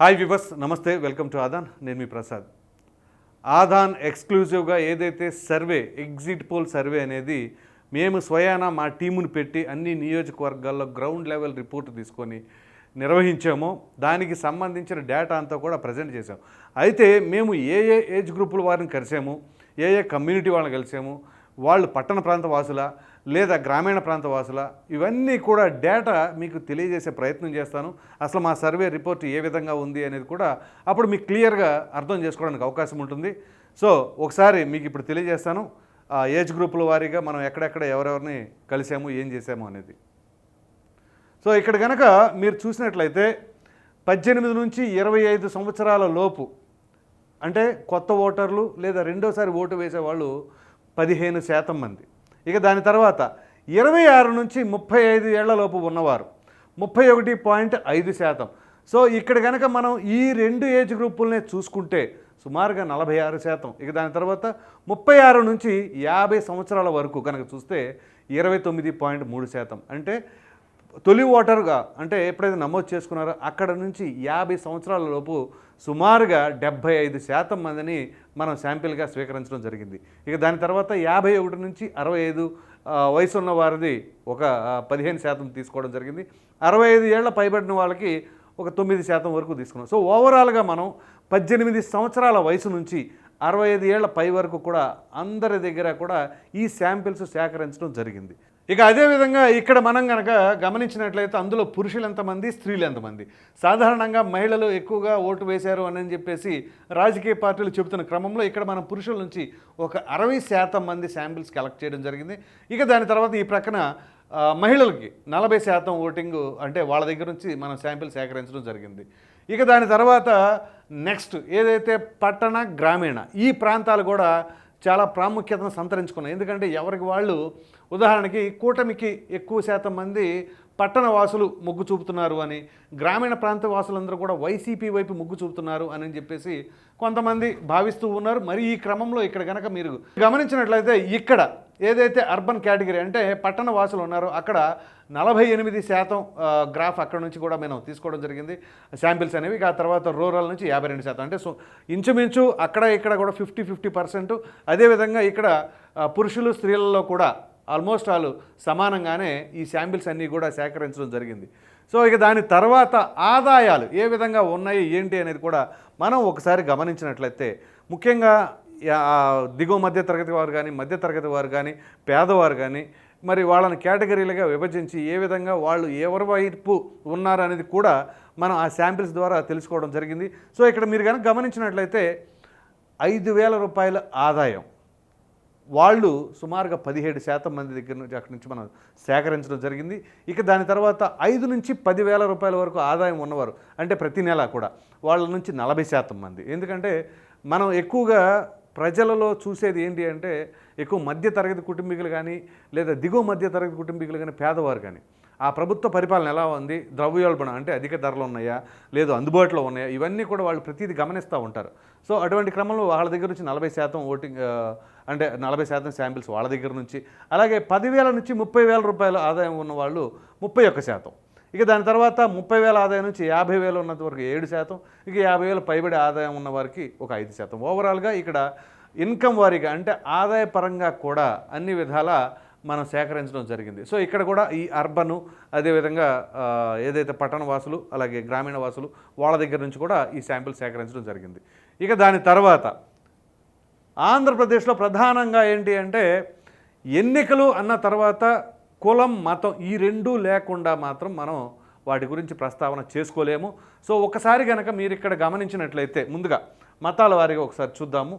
Hi వివస్ నమస్తే welcome to Aadan. నేను మీ ప్రసాద్. ఆదాన్ ఎక్స్క్లూజివ్గా ఏదైతే సర్వే ఎగ్జిట్ పోల్ సర్వే అనేది మేము స్వయాన మా టీమును పెట్టి అన్ని నియోజకవర్గాల్లో గ్రౌండ్ లెవెల్ రిపోర్ట్ తీసుకొని నిర్వహించామో. దానికి సంబంధించిన డేటా అంతా కూడా ప్రజెంట్ చేసాం అయితే మేము ఏ ఏ ఏజ్ గ్రూపుల వారిని కలిసాము ఏ ఏ కమ్యూనిటీ వాళ్ళని కలిసాము వాళ్ళు పట్టణ ప్రాంత వాసుల లేదా గ్రామీణ ప్రాంత వాసుల ఇవన్నీ కూడా డేటా మీకు తెలియజేసే ప్రయత్నం చేస్తాను. అసలు మా సర్వే రిపోర్ట్ ఏ విధంగా ఉంది అనేది కూడా అప్పుడు మీకు క్లియర్గా అర్థం చేసుకోవడానికి అవకాశం ఉంటుంది. సో ఒకసారి మీకు ఇప్పుడు తెలియజేస్తాను. ఆ ఏజ్ గ్రూపుల వారీగా మనం ఎక్కడెక్కడ ఎవరెవరిని కలిసాము ఏం చేసాము అనేది. సో ఇక్కడ కనుక మీరు చూసినట్లయితే పద్దెనిమిది నుంచి ఇరవై ఐదు సంవత్సరాల లోపు అంటే కొత్త ఓటర్లు లేదా రెండోసారి ఓటు వేసేవాళ్ళు పదిహేను శాతం మంది. ఇక దాని తర్వాత ఇరవై ఆరు నుంచి ముప్పై ఐదు ఏళ్ళలోపు ఉన్నవారు. ముప్పై ఒకటి పాయింట్ ఐదు శాతం. సో ఇక్కడ కనుక మనం ఈ రెండు ఏజ్ గ్రూపులనే చూసుకుంటే సుమారుగా నలభై ఆరు శాతం. ఇక దాని తర్వాత ముప్పై ఆరు నుంచి యాభై సంవత్సరాల వరకు కనుక చూస్తే ఇరవై తొమ్మిది పాయింట్ మూడు శాతం. అంటే తొలి ఓటరుగా అంటే ఎప్పుడైతే నమోదు చేసుకున్నారో అక్కడ నుంచి యాభై సంవత్సరాల లోపు సుమారుగా డెబ్భై ఐదు శాతం మందిని మనం శాంపిల్గా స్వీకరించడం జరిగింది. ఇక దాని తర్వాత యాభై ఒకటి నుంచి అరవై ఐదు వయసు ఉన్న వారిది ఒక పదిహేను శాతం తీసుకోవడం జరిగింది. అరవై ఐదు ఏళ్ళ పైబడిన వాళ్ళకి ఒక తొమ్మిది శాతం వరకు తీసుకున్నాం. సో ఓవరాల్గా మనం పద్దెనిమిది సంవత్సరాల వయసు నుంచి అరవై ఐదు ఏళ్ళ పై వరకు కూడా అందరి దగ్గర కూడా ఈ శాంపిల్స్ సేకరించడం జరిగింది. ఇక అదేవిధంగా ఇక్కడ మనం కనుక గమనించినట్లయితే అందులో పురుషులు ఎంతమంది స్త్రీలు ఎంతమంది? సాధారణంగా మహిళలు ఎక్కువగా ఓటు వేశారు అని చెప్పేసి రాజకీయ పార్టీలు చెబుతున్న క్రమంలో ఇక్కడ మనం పురుషుల నుంచి ఒక అరవై శాతం మంది శాంపిల్స్ కలెక్ట్ చేయడం జరిగింది. ఇక దాని తర్వాత ఈ ప్రక్కన మహిళలకి నలభై శాతం ఓటింగ్ అంటే వాళ్ళ దగ్గర నుంచి మనం శాంపిల్ సేకరించడం జరిగింది. ఇక దాని తర్వాత నెక్స్ట్ ఏదైతే పట్టణ గ్రామీణ ఈ ప్రాంతాలు కూడా చాలా ప్రాముఖ్యతను సంతరించుకున్నాయి. ఎందుకంటే ఎవరికి వాళ్ళు ఉదాహరణకి కూటమికి ఎక్కువ శాతం మంది పట్టణ వాసులు మొగ్గు చూపుతున్నారు అని గ్రామీణ ప్రాంత వాసులందరూ కూడా వైసీపీ వైపు మొగ్గు చూపుతున్నారు అని చెప్పేసి కొంతమంది భావిస్తూ ఉన్నారు. మరి ఈ క్రమంలో ఇక్కడ కనుక మీరు గమనించినట్లయితే ఇక్కడ ఏదైతే అర్బన్ కేటగిరీ అంటే పట్టణ వాసులు ఉన్నారో అక్కడ నలభై ఎనిమిది శాతం గ్రాఫ్ అక్కడ నుంచి కూడా మేము తీసుకోవడం జరిగింది. శాంపిల్స్ అనేవి ఆ తర్వాత రూరల్ నుంచి యాభై రెండు శాతం. అంటే సో ఇంచుమించు అక్కడ ఇక్కడ కూడా ఫిఫ్టీ ఫిఫ్టీ పర్సెంట్. అదేవిధంగా ఇక్కడ పురుషులు స్త్రీలలో కూడా ఆల్మోస్ట్ వాళ్ళు సమానంగానే ఈ శాంపిల్స్ అన్నీ కూడా సేకరించడం జరిగింది. సో ఇక దాని తర్వాత ఆదాయాలు ఏ విధంగా ఉన్నాయి ఏంటి అనేది కూడా మనం ఒకసారి గమనించినట్లయితే ముఖ్యంగా దిగువ మధ్య తరగతి వారు కానీ మధ్య తరగతి వారు కానీ పేదవారు కానీ మరి వాళ్ళని కేటగిరీలుగా విభజించి ఏ విధంగా వాళ్ళు ఎవరి వైపు ఉన్నారు అనేది కూడా మనం ఆ శాంపిల్స్ ద్వారా తెలుసుకోవడం జరిగింది. సో ఇక్కడ మీరు కనుక గమనించినట్లయితే ఐదు వేల రూపాయల ఆదాయం వాళ్ళు సుమారుగా పదిహేడు శాతం మంది దగ్గర నుంచి అక్కడి నుంచి మనం సేకరించడం జరిగింది. ఇక దాని తర్వాత ఐదు నుంచి పదివేల రూపాయల వరకు ఆదాయం ఉన్నవారు అంటే ప్రతి నెల కూడా వాళ్ళ నుంచి నలభై శాతం మంది. ఎందుకంటే మనం ఎక్కువగా ప్రజలలో చూసేది ఏంటి అంటే ఎక్కువ మధ్య తరగతి కుటుంబీకులు కానీ లేదా దిగువ మధ్య తరగతి కుటుంబీకులు కానీ పేదవారు కానీ ఆ ప్రభుత్వ పరిపాలన ఎలా ఉంది? ద్రవ్యోల్బణం అంటే అధిక ధరలు ఉన్నాయా? లేదు అందుబాటులో ఉన్నాయా? ఇవన్నీ కూడా వాళ్ళు ప్రతిదీ గమనిస్తూ ఉంటారు. సో అటువంటి క్రమంలో వాళ్ళ దగ్గర నుంచి నలభై శాతం ఓటింగ్ అంటే నలభై శాతం శాంపిల్స్ వాళ్ళ దగ్గర నుంచి అలాగే పదివేల నుంచి ముప్పై వేల రూపాయల ఆదాయం ఉన్న వాళ్ళు ముప్పై ఒక్క శాతం. ఇక దాని తర్వాత ముప్పై వేల ఆదాయం నుంచి యాభై వేలు ఉన్నంత వరకు ఏడు శాతం. ఇక యాభై వేలు పైబడి ఆదాయం ఉన్న వారికి ఒక ఐదు శాతం. ఓవరాల్గా ఇక్కడ ఇన్కమ్ వారీగా అంటే ఆదాయ పరంగా కూడా అన్ని విధాల మనం సేకరించడం జరిగింది. సో ఇక్కడ కూడా ఈ అర్బను అదేవిధంగా ఏదైతే పట్టణ వాసులు అలాగే గ్రామీణ వాసులు వాళ్ళ దగ్గర నుంచి కూడా ఈ శాంపిల్ సేకరించడం జరిగింది. ఇక దాని తర్వాత ఆంధ్రప్రదేశ్లో ప్రధానంగా ఏంటి అంటే ఎన్నికలు అన్న తర్వాత కులం మతం ఈ రెండూ లేకుండా మాత్రం మనం వాటి గురించి ప్రస్తావన చేసుకోలేము. సో ఒకసారి కనుక మీరు ఇక్కడ గమనించినట్లయితే ముందుగా మతాల వారిగా ఒకసారి చూద్దాము.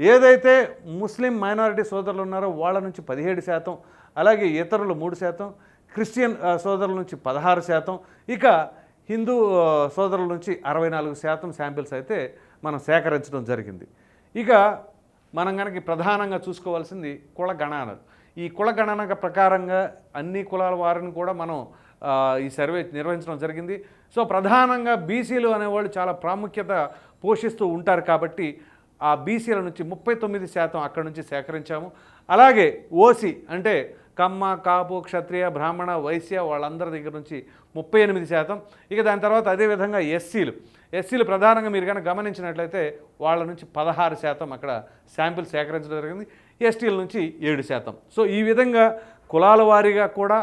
ఏదైతే ముస్లిం మైనారిటీ సోదరులు ఉన్నారో వాళ్ళ నుంచి పదిహేడు శాతం అలాగే ఇతరులు మూడు శాతం క్రిస్టియన్ సోదరుల నుంచి పదహారు శాతం ఇక హిందూ సోదరుల నుంచి అరవై నాలుగు శాతం శాంపిల్స్ అయితే మనం సేకరించడం జరిగింది. ఇక మనం కనుక ప్రధానంగా చూసుకోవాల్సింది కుల గణానాలు. ఈ కుల గణన ప్రకారంగా అన్ని కులాల వారిని కూడా మనం ఈ సర్వే నిర్వహించడం జరిగింది. సో ప్రధానంగా బీసీలు అనేవాళ్ళు చాలా ప్రాముఖ్యత పోషిస్తూ ఉంటారు కాబట్టి ఆ బీసీల నుంచి ముప్పై తొమ్మిది శాతం అక్కడ నుంచి సేకరించాము. అలాగే ఓసీ అంటే కమ్మ కాపు క్షత్రియ బ్రాహ్మణ వైశ్య వాళ్ళందరి దగ్గర నుంచి ముప్పై ఎనిమిది శాతం. ఇక దాని తర్వాత అదేవిధంగా ఎస్సీలు. ఎస్సీలు ప్రధానంగా మీరు కనుక గమనించినట్లయితే వాళ్ళ నుంచి పదహారు శాతం అక్కడ శాంపిల్ సేకరించడం జరిగింది. ఎస్టీల నుంచి ఏడు శాతం. సో ఈ విధంగా కులాల వారీగా కూడా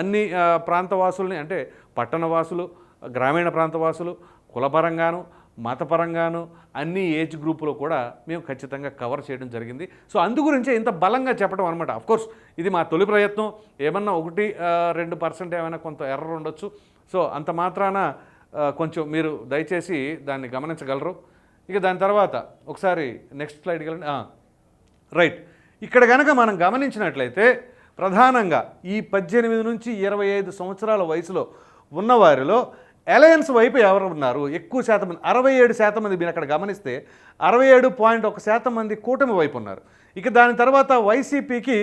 అన్ని ప్రాంతవాసుల్ని అంటే పట్టణవాసులు గ్రామీణ ప్రాంతవాసులు కులపరంగాను మతపరంగాను అన్ని ఏజ్ గ్రూపులో కూడా మేము ఖచ్చితంగా కవర్ చేయడం జరిగింది. సో అందు గురించే ఇంత బలంగా చెప్పడం అనమాట అఫ్కోర్స్ ఇది మా తొలి ప్రయత్నం. ఏమన్నా ఒకటి రెండు పర్సెంట్ ఏమైనా కొంత ఎర్ర ఉండొచ్చు. సో అంత మాత్రాన కొంచెం మీరు దయచేసి దాన్ని గమనించగలరు. ఇక దాని తర్వాత ఒకసారి నెక్స్ట్ స్లైడ్కి వెళ్ళండి. రైట్ ఇక్కడ కనుక మనం గమనించినట్లయితే ప్రధానంగా ఈ పద్దెనిమిది నుంచి ఇరవై ఐదు సంవత్సరాల వయసులో ఉన్నవారిలో అలయన్స్ వైపు ఎవరు ఉన్నారు? ఎక్కువ శాతం మంది అరవై ఏడు శాతం మంది మీరు అక్కడ గమనిస్తే అరవై ఏడు పాయింట్ ఒక శాతం మంది కూటమి వైపు ఉన్నారు. ఇక దాని తర్వాత వైసీపీకి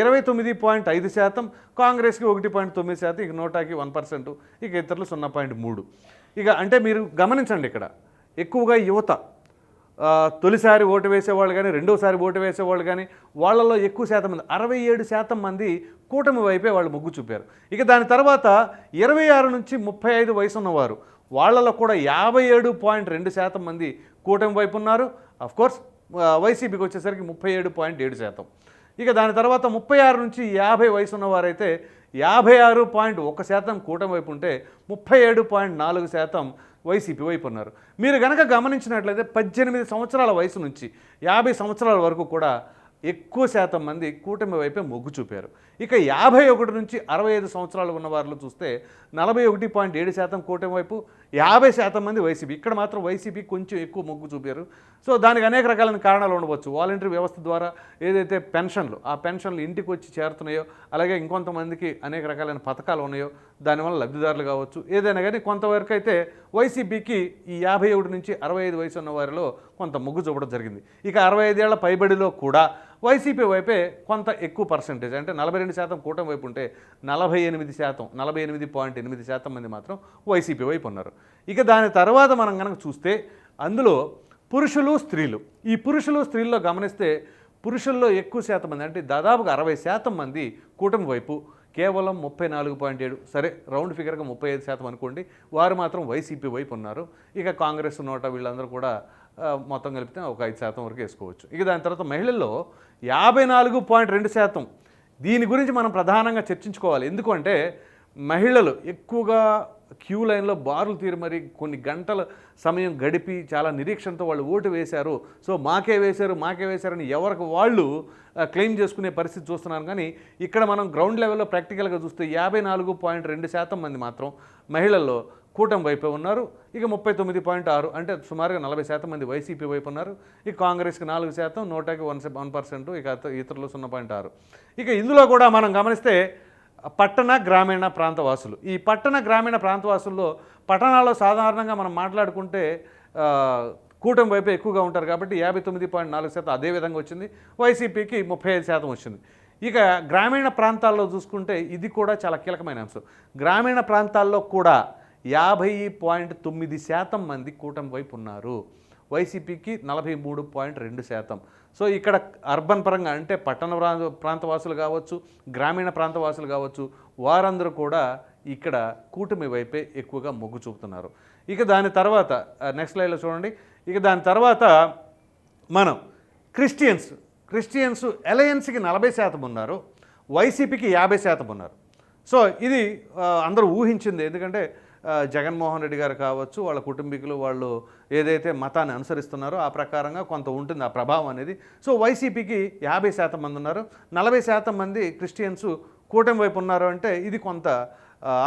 ఇరవై తొమ్మిది పాయింట్ ఐదు శాతం కాంగ్రెస్కి ఒకటి పాయింట్ తొమ్మిది శాతం ఇక నోటాకి వన్ పర్సెంట్ ఇక ఇతరులు సున్నా పాయింట్ మూడు. ఇక అంటే మీరు గమనించండి ఇక్కడ ఎక్కువగా యువత తొలిసారి ఓటు వేసేవాళ్ళు కానీ రెండోసారి ఓటు వేసేవాళ్ళు కానీ వాళ్ళలో ఎక్కువ శాతం మంది అరవై ఏడు శాతం మంది కూటమి వైపే వాళ్ళు మొగ్గు చూపారు. ఇక దాని తర్వాత ఇరవై ఆరు నుంచి ముప్పై ఐదు వయసు ఉన్నవారు వాళ్ళలో కూడా యాభై ఏడు పాయింట్ రెండు శాతం మంది కూటమి వైపు ఉన్నారు. కోర్స్ వైసీపీకి వచ్చేసరికి ముప్పై ఏడు పాయింట్ ఏడు శాతం. ఇక దాని తర్వాత ముప్పై ఆరు నుంచి యాభై వయసు ఉన్నవారైతే యాభై ఆరు పాయింట్ ఒక శాతం కూటమి వైపు ఉంటే ముప్పై ఏడు పాయింట్ నాలుగు శాతం వైసీపీ వైపు ఉన్నారు. మీరు కనుక గమనించినట్లయితే పద్దెనిమిది సంవత్సరాల వయసు నుంచి యాభై సంవత్సరాల వరకు కూడా ఎక్కువ శాతం మంది కూటమి వైపే మొగ్గు చూపారు. ఇక యాభై ఒకటి నుంచి అరవై ఐదు సంవత్సరాలు ఉన్న వారిలో చూస్తే నలభై ఒకటి పాయింట్ ఏడు శాతం కూటమి వైపు యాభై శాతం మంది వైసీపీ. ఇక్కడ మాత్రం వైసీపీ కొంచెం ఎక్కువ మొగ్గు చూపారు. సో దానికి అనేక రకాలైన కారణాలు ఉండవచ్చు. వాలంటరీ వ్యవస్థ ద్వారా ఏదైతే పెన్షన్లు ఆ పెన్షన్లు ఇంటికి వచ్చి చేరుతున్నాయో అలాగే ఇంకొంతమందికి అనేక రకాలైన పథకాలు ఉన్నాయో దానివల్ల లబ్ధిదారులు కావచ్చు. ఏదైనా కానీ కొంతవరకు అయితే వైసీపీకి ఈ యాభై ఒకటి నుంచి అరవై ఐదు వయసు ఉన్న వారిలో కొంత మొగ్గు చూపడం జరిగింది. ఇక అరవై ఐదేళ్ళ పైబడిలో కూడా వైసీపీ వైపే కొంత ఎక్కువ పర్సంటేజ్. అంటే నలభై రెండు శాతం కూటమి వైపు ఉంటే నలభై ఎనిమిది శాతం నలభై ఎనిమిది పాయింట్ ఎనిమిది శాతం మంది మాత్రం వైసీపీ వైపు ఉన్నారు. ఇక దాని తర్వాత మనం కనుక చూస్తే అందులో పురుషులు స్త్రీలు. ఈ పురుషులు స్త్రీల్లో గమనిస్తే పురుషుల్లో ఎక్కువ శాతం మంది అంటే దాదాపుగా అరవై శాతం మంది కూటమి వైపు కేవలం ముప్పై నాలుగు పాయింట్ ఏడు. సరే రౌండ్ ఫిగర్గా ముప్పై ఐదు శాతం అనుకోండి వారు మాత్రం వైసీపీ వైపు ఉన్నారు. ఇక కాంగ్రెస్ నోట వీళ్ళందరూ కూడా మొత్తం కలిపితే ఒక ఐదు శాతం వరకు వేసుకోవచ్చు. ఇక దాని తర్వాత మహిళల్లో యాభై నాలుగు పాయింట్ రెండు శాతం. దీని గురించి మనం ప్రధానంగా చర్చించుకోవాలి. ఎందుకంటే మహిళలు ఎక్కువగా క్యూ లైన్లో బారులు తీరి మరి కొన్ని గంటల సమయం గడిపి చాలా నిరీక్షణతో వాళ్ళు ఓటు వేశారు. సో మాకే వేశారు మాకే వేశారని ఎవరికి వాళ్ళు క్లెయిమ్ చేసుకునే పరిస్థితి చూస్తున్నాను కానీ ఇక్కడ మనం గ్రౌండ్ లెవెల్లో ప్రాక్టికల్గా చూస్తే యాభై నాలుగు పాయింట్ రెండు శాతం మంది మాత్రం మహిళల్లో కూటమి వైపే ఉన్నారు. ఇక ముప్పై తొమ్మిది పాయింట్ ఆరు అంటే సుమారుగా నలభై శాతం మంది వైసీపీ వైపు ఉన్నారు. ఇక కాంగ్రెస్కి నాలుగు శాతం నోటాకి వన్ వన్ పర్సెంట్ ఇక ఇతరులు సున్నా పాయింట్ ఆరు. ఇక ఇందులో కూడా మనం గమనిస్తే పట్టణ గ్రామీణ ప్రాంతవాసులు. ఈ పట్టణ గ్రామీణ ప్రాంతవాసుల్లో పట్టణాల్లో సాధారణంగా మనం మాట్లాడుకుంటే కూటమి వైపు ఎక్కువగా ఉంటారు కాబట్టి యాభై తొమ్మిది పాయింట్ నాలుగు శాతం అదే విధంగా వచ్చింది. వైసీపీకి ముప్పై ఐదు శాతం వచ్చింది. ఇక గ్రామీణ ప్రాంతాల్లో చూసుకుంటే ఇది కూడా చాలా కీలకమైన అంశం. గ్రామీణ ప్రాంతాల్లో కూడా యాభై పాయింట్ తొమ్మిది శాతం మంది కూటమి వైపు ఉన్నారు. వైసీపీకి నలభై మూడు పాయింట్ రెండు శాతం. సో ఇక్కడ అర్బన్ పరంగా అంటే పట్టణ ప్రాంత ప్రాంతవాసులు కావచ్చు గ్రామీణ ప్రాంతవాసులు కావచ్చు వారందరూ కూడా ఇక్కడ కూటమి వైపే ఎక్కువగా మొగ్గు చూపుతున్నారు. ఇక దాని తర్వాత నెక్స్ట్ లైన్లో చూడండి. ఇక దాని తర్వాత మనం క్రిస్టియన్స్ క్రిస్టియన్స్ అలయన్స్కి నలభై శాతం ఉన్నారు వైసీపీకి యాభై శాతం ఉన్నారు. సో ఇది అందరూ ఊహించింది. ఎందుకంటే జగన్మోహన్ రెడ్డి గారు కావచ్చు వాళ్ళ కుటుంబీకులు వాళ్ళు ఏదైతే మతాన్ని అనుసరిస్తున్నారో ఆ ప్రకారంగా కొంత ఉంటుంది ఆ ప్రభావం అనేది. సో వైసీపీకి యాభై శాతం మంది ఉన్నారు. నలభై శాతం మంది క్రిస్టియన్స్ కూటమి వైపు ఉన్నారు అంటే ఇది కొంత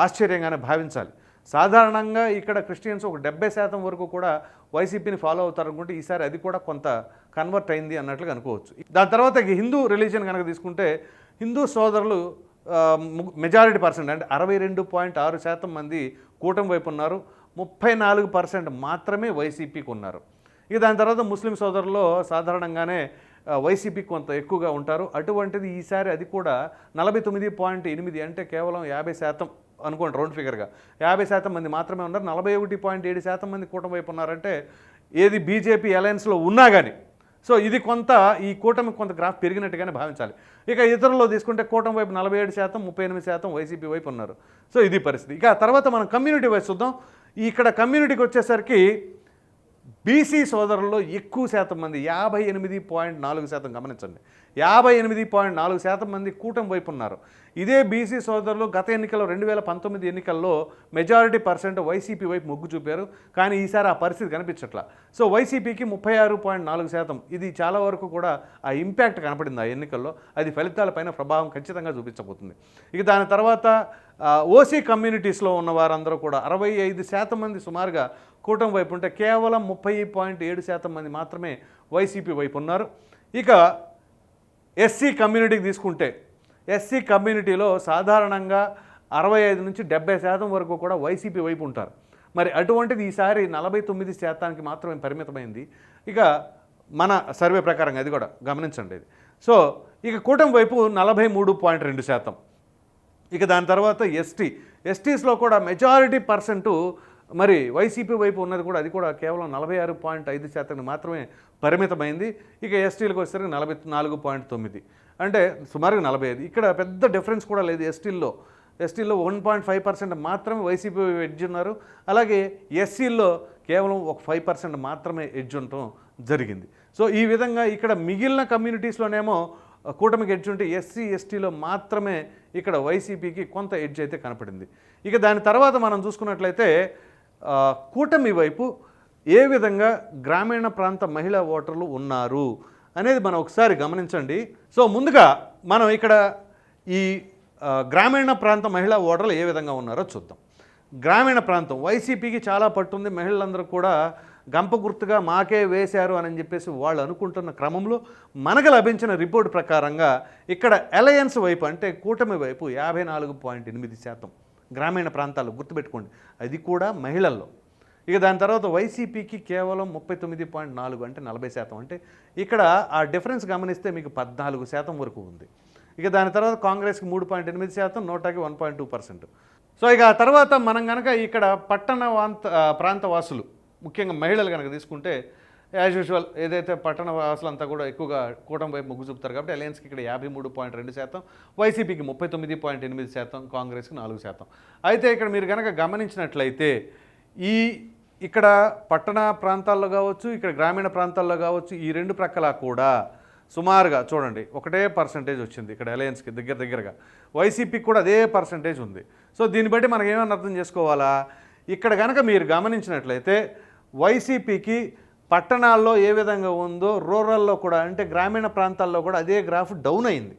ఆశ్చర్యంగానే భావించాలి. సాధారణంగా ఇక్కడ క్రిస్టియన్స్ ఒక డెబ్బై శాతం వరకు కూడా వైసీపీని ఫాలో అవుతారు అనుకుంటే ఈసారి అది కూడా కొంత కన్వర్ట్ అయింది అన్నట్లుగా అనుకోవచ్చు. దాని తర్వాత హిందూ రిలీజియన్ కనుక తీసుకుంటే హిందూ సోదరులు మెజారిటీ పర్సెంట్ అంటే అరవై రెండు పాయింట్ ఆరు శాతం మంది కూటమి వైపు ఉన్నారు. ముప్పై నాలుగు పర్సెంట్ మాత్రమే వైసీపీకి ఉన్నారు. ఇక దాని తర్వాత ముస్లిం సోదరుల్లో సాధారణంగానే వైసీపీ కొంత ఎక్కువగా ఉంటారు. అటువంటిది ఈసారి అది కూడా నలభై తొమ్మిది పాయింట్ ఎనిమిది అంటే కేవలం యాభై శాతం అనుకోండి రౌండ్ ఫిగర్గా యాభై శాతం మంది మాత్రమే ఉన్నారు. నలభై ఒకటి పాయింట్ ఏడు శాతం మంది కూటమి వైపు ఉన్నారంటే ఏది బీజేపీ అలయన్స్లో ఉన్నా కానీ సో ఇది కొంత ఈ కూటమి కొంత గ్రాఫ్ పెరిగినట్టుగానే భావించాలి. ఇక ఇతరుల్లో తీసుకుంటే కూటమి వైపు నలభై ఏడు శాతం ముప్పై ఎనిమిది శాతం వైసీపీ వైపు ఉన్నారు. సో ఇది పరిస్థితి. ఇక తర్వాత మనం కమ్యూనిటీ వైపు చూద్దాం. ఇక్కడ కమ్యూనిటీకి వచ్చేసరికి బీసీ సోదరుల్లో ఎక్కువ శాతం మంది యాభై ఎనిమిది పాయింట్ నాలుగు శాతం గమనించండి. యాభై ఎనిమిది పాయింట్ నాలుగు శాతం మంది కూటమి వైపు ఉన్నారు. ఇదే బీసీ సోదరులు గత ఎన్నికల్లో రెండు వేల పంతొమ్మిది ఎన్నికల్లో మెజారిటీ పర్సెంట్ వైసీపీ వైపు మొగ్గు చూపారు. కానీ ఈసారి ఆ పరిస్థితి కనిపించట్లా. సో వైసీపీకి ముప్పై ఆరు పాయింట్ నాలుగు శాతం. ఇది చాలా వరకు కూడా ఆ ఇంపాక్ట్ కనపడింది ఆ ఎన్నికల్లో. అది ఫలితాలపైన ప్రభావం ఖచ్చితంగా చూపించబోతుంది. ఇక దాని తర్వాత ఓసీ కమ్యూనిటీస్లో ఉన్న వారందరూ కూడా అరవై ఐదు శాతం మంది సుమారుగా కూటమి వైపు ఉంటే కేవలం ముప్పై పాయింట్ ఏడు శాతం మంది మాత్రమే వైసీపీ వైపు ఉన్నారు. ఇక ఎస్సీ కమ్యూనిటీకి తీసుకుంటే ఎస్సీ కమ్యూనిటీలో సాధారణంగా అరవై ఐదు నుంచి డెబ్బై శాతం వరకు కూడా వైసీపీ వైపు ఉంటారు. మరి అటువంటిది ఈసారి నలభై తొమ్మిది శాతానికి మాత్రమే పరిమితమైంది. ఇక మన సర్వే ప్రకారంగా అది కూడా గమనించండి ఇది. సో ఇక కూటమి వైపు నలభై మూడు పాయింట్ రెండు శాతం. ఇక దాని తర్వాత ఎస్టీ ఎస్టీస్లో కూడా మెజారిటీ పర్సెంటు మరి వైసీపీ వైపు ఉన్నది కూడా అది కూడా కేవలం నలభై ఆరు పాయింట్ ఐదు శాతం మాత్రమే పరిమితమైంది. ఇక ఎస్టీలకు వచ్చేసరికి నలభై నాలుగు పాయింట్ తొమ్మిది. అంటే సుమారుగా నలభై ఐదు. ఇక్కడ పెద్ద డిఫరెన్స్ కూడా లేదు ఎస్టీల్లో. ఎస్టీల్లో వన్ పాయింట్ ఫైవ్ పర్సెంట్ మాత్రమే వైసీపీ ఎడ్జ్ ఉన్నారు. అలాగే ఎస్సీల్లో కేవలం ఒక ఫైవ్ పర్సెంట్ మాత్రమే ఎడ్జ్ ఉండటం జరిగింది. సో ఈ విధంగా ఇక్కడ మిగిలిన కమ్యూనిటీస్లోనేమో కూటమికి ఎడ్జ్ ఉంటే ఎస్సీ ఎస్టీలో మాత్రమే ఇక్కడ వైసీపీకి కొంత ఎడ్జ్ అయితే కనపడింది. ఇక దాని తర్వాత మనం చూసుకున్నట్లయితే కూటమి వైపు ఏ విధంగా గ్రామీణ ప్రాంత మహిళా ఓటర్లు ఉన్నారు అనేది మనం ఒకసారి గమనించండి. సో ముందుగా మనం ఇక్కడ ఈ గ్రామీణ ప్రాంత మహిళా ఓటర్లు ఏ విధంగా ఉన్నారో చూద్దాం. గ్రామీణ ప్రాంతం వైసీపీకి చాలా పట్టుంది మహిళలందరూ కూడా గంప గుర్తుగా మాకే వేశారు అని చెప్పేసి వాళ్ళు అనుకుంటున్న క్రమంలో మనకు లభించిన రిపోర్ట్ ప్రకారంగా ఇక్కడ అలయన్స్ వైపు అంటే కూటమి వైపు యాభై నాలుగు పాయింట్ ఎనిమిది శాతం. గ్రామీణ ప్రాంతాలు గుర్తుపెట్టుకోండి. అది కూడా మహిళల్లో. ఇక దాని తర్వాత వైసీపీకి కేవలం ముప్పై తొమ్మిది పాయింట్ నాలుగు అంటే నలభై శాతం. అంటే ఇక్కడ ఆ డిఫరెన్స్ గమనిస్తే మీకు పద్నాలుగు శాతం వరకు ఉంది. ఇక దాని తర్వాత కాంగ్రెస్కి మూడు పాయింట్ ఎనిమిది శాతం నోటాకి one point two percent. So ఇక ఆ తర్వాత మనం కనుక ఇక్కడ పట్టణ వాంత ప్రాంత వాసులు ముఖ్యంగా మహిళలు కనుక తీసుకుంటే యాజ్ యూజువల్ ఏదైతే పట్టణ వాసులంతా కూడా ఎక్కువగా కూటమి వైపు మొగ్గు చూపుతారు కాబట్టి అలయన్స్కి ఇక్కడ యాభై మూడు పాయింట్ రెండు శాతం వైసీపీకి ముప్పై తొమ్మిది పాయింట్ ఎనిమిది శాతం కాంగ్రెస్కి నాలుగు శాతం. అయితే ఇక్కడ మీరు కనుక గమనించినట్లయితే ఈ ఇక్కడ పట్టణ ప్రాంతాల్లో కావచ్చు ఇక్కడ గ్రామీణ ప్రాంతాల్లో కావచ్చు ఈ రెండు ప్రక్కల కూడా సుమారుగా చూడండి ఒకటే పర్సంటేజ్ వచ్చింది ఇక్కడ అలయన్స్కి దగ్గర దగ్గరగా. వైసీపీకి కూడా అదే పర్సంటేజ్ ఉంది. సో దీన్ని బట్టి మనకు ఏమని అర్థం చేసుకోవాలా? ఇక్కడ కనుక మీరు గమనించినట్లయితే వైసీపీకి పట్టణాల్లో ఏ విధంగా ఉందో రూరల్లో కూడా అంటే గ్రామీణ ప్రాంతాల్లో కూడా అదే గ్రాఫ్ డౌన్ అయింది.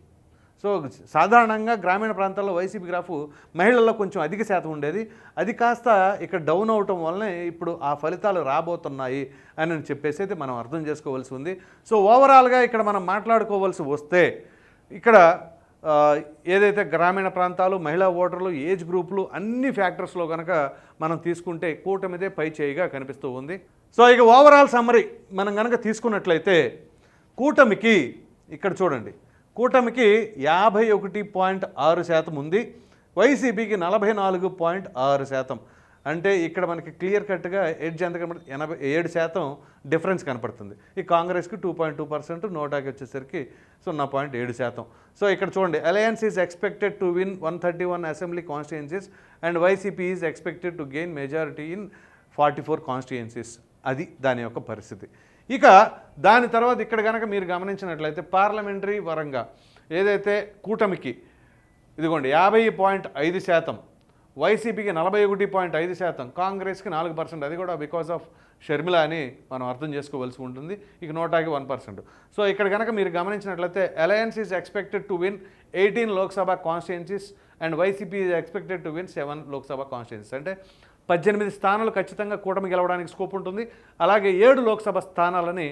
సో సాధారణంగా గ్రామీణ ప్రాంతాల్లో వైసీపీ గ్రాఫ్ మహిళల్లో కొంచెం అధిక శాతం ఉండేది. అది కాస్త ఇక్కడ డౌన్ అవటం వల్లనే ఇప్పుడు ఆ ఫలితాలు రాబోతున్నాయి అని చెప్పేసి అయితే మనం అర్థం చేసుకోవాల్సి ఉంది. సో ఓవరాల్గా ఇక్కడ మనం మాట్లాడుకోవాల్సి వస్తే ఇక్కడ ఏదైతే గ్రామీణ ప్రాంతాలు మహిళా ఓటర్లు ఏజ్ గ్రూపులు అన్ని ఫ్యాక్టర్స్లో కనుక మనం తీసుకుంటే కూటమిదే పై చేయిగా కనిపిస్తూ ఉంది. సో ఇక ఓవరాల్ సమ్మరీ మనం కనుక తీసుకున్నట్లయితే కూటమికి ఇక్కడ చూడండి కూటమికి యాభై ఒకటి పాయింట్ ఆరు శాతం ఉంది వైసీపీకి నలభై నాలుగు పాయింట్ ఆరు శాతం. అంటే ఇక్కడ మనకి క్లియర్ కట్గా ఎడ్జ్ ఎంత కనబడుతుంది ఎనభై ఏడు శాతం డిఫరెన్స్ కనపడుతుంది. ఈ కాంగ్రెస్కి టూ పాయింట్ టూ పర్సెంట్ నోటాకి వచ్చేసరికి సున్నా పాయింట్ ఏడు శాతం. సో ఇక్కడ చూడండి alliance is expected to win one thirty one assembly constituencies and YCP is expected to gain majority in forty four constituencies అది దాని యొక్క పరిస్థితి. ఇక దాని తర్వాత ఇక్కడ కనుక మీరు గమనించినట్లయితే పార్లమెంటరీ వరంగా ఏదైతే కూటమికి ఇదిగోండి యాభై పాయింట్ ఐదు శాతం వైసీపీకి నలభై ఒకటి పాయింట్ ఐదు శాతం కాంగ్రెస్కి నాలుగు పర్సెంట్ అది కూడా బికాస్ ఆఫ్ షర్మిల అని మనం అర్థం చేసుకోవాల్సి ఉంటుంది. ఇక నోటాకి వన్ పర్సెంట్. సో ఇక్కడ కనుక మీరు గమనించినట్లయితే alliance is expected to win eighteen Lok Sabha constituencies and YCP is expected to win seven Lok Sabha constituencies అంటే పద్దెనిమిది స్థానాలు ఖచ్చితంగా కూటమి గెలవడానికి స్కోప్ ఉంటుంది. అలాగే ఏడు లోక్సభ స్థానాలని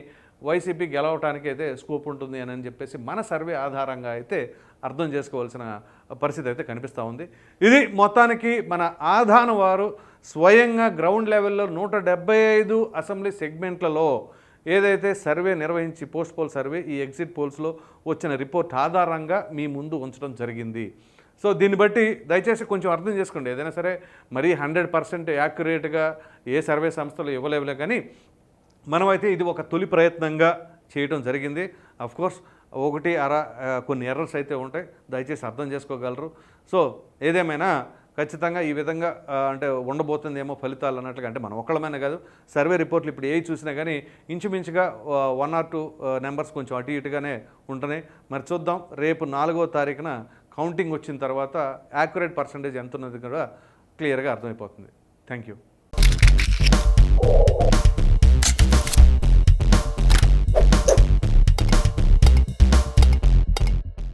వైసీపీ గెలవటానికి అయితే స్కోప్ ఉంటుంది అని చెప్పేసి మన సర్వే ఆధారంగా అయితే అర్థం చేసుకోవాల్సిన పరిస్థితి అయితే కనిపిస్తూ ఉంది. ఇది మొత్తానికి మన ఆధాన వారు స్వయంగా గ్రౌండ్ లెవెల్లో నూట డెబ్బై ఐదు అసెంబ్లీ సెగ్మెంట్లలో ఏదైతే సర్వే నిర్వహించి పోస్ట్ పోల్ సర్వే ఈ ఎగ్జిట్ పోల్స్లో వచ్చిన రిపోర్ట్ ఆధారంగా మీ ముందు ఉంచడం జరిగింది. సో దీన్ని బట్టి దయచేసి కొంచెం అర్థం చేసుకోండి. ఏదైనా సరే మరీ హండ్రెడ్ పర్సెంట్ యాక్యురేట్గా ఏ సర్వే సంస్థలు ఇవ్వలేవులే కానీ మనమైతే ఇది ఒక తొలి ప్రయత్నంగా చేయటం జరిగింది. కోర్స్ ఒకటి అర కొన్ని ఎర్రర్స్ అయితే ఉంటాయి. దయచేసి అర్థం చేసుకోగలరు. సో ఏదేమైనా ఖచ్చితంగా ఈ విధంగా అంటే ఉండబోతుందేమో ఫలితాలు అన్నట్లుగా అంటే మనం ఒక్కళ్ళమైనా కాదు సర్వే రిపోర్ట్లు ఇప్పుడు ఏ చూసినా కానీ ఇంచుమించుగా వన్ ఆర్ టూ నెంబర్స్ కొంచెం అటు ఇటుగానే ఉంటున్నాయి. మరి చూద్దాం రేపు నాలుగో తారీఖున కౌంటింగ్ వచ్చిన తర్వాత యాక్యురేట్ పర్సంటేజ్ ఎంత ఉన్నది కూడా క్లియర్గా అర్థమైపోతుంది. Thank you.